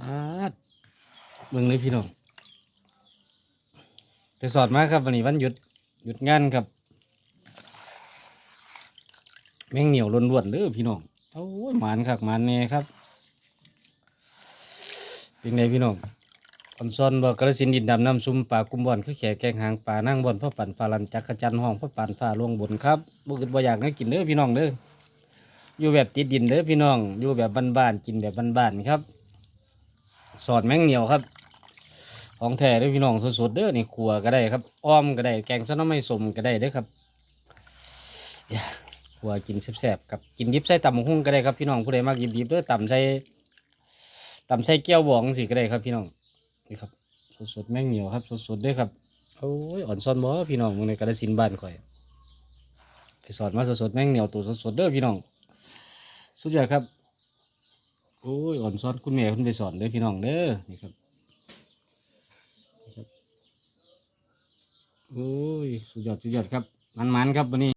บาดเบิ่งเลยพี่น้องไปสอดมาครับวันนี้วันหยุดหยุดงานครับ แมงเหนียวล้วนๆเด้อพี่น้องโอ้ยหมานคักหมานแน่ครับเป็นไงพี่น้องออนซอนบอกกระสินดินดำน้ำซุมปลากุมบอนคือแขกแกงหางปลานั่งบอนพ่อปั่นฟ้าลันจักขจันห้องพ่อปั่นฟ้าลวงบนครับบ่คิดบ่อยากให้กินเด้อพี่น้องเด้ออยู่แบบติดดินเด้อพี่น้อง อยู่แบบบ้านๆกินแบบบ้านๆครับ สอดแมงเหนียวครับ ของแท้ด้อพี่น้องสดๆเด้อนี่ขัวก็ได้ครับอ้อมก็ได้แกงซะน้ำไม่สมก็ได้เด้อครับอย่าขัวกินแซ่บๆกับกินดิบใส่ตำบักหุ่งก็ได้ครับพี่น้องผู้ใดมากดิบๆเด้อตำใส่ตำใส่แก้วบองสิก็ได้ครับพี่น้องนี่ครับสดๆแมงเหนียวครับสดๆเด้อครับโอ้ยอ่อนซ้อนบ่พี่น้องมึงในกระสินบ้านข่อยไปสอนมาสดๆแมงเหนียวตัวสดๆเด้อพี่น้องสุดยอดครับ โอ้ยอ่อนซ้อนคุณแม่คุณไปสอนเด้อพี่น้องเด้อนี่ครับนี่ครับโอ้ยสุดยอดสุดยอดครับมันๆครับวันนี้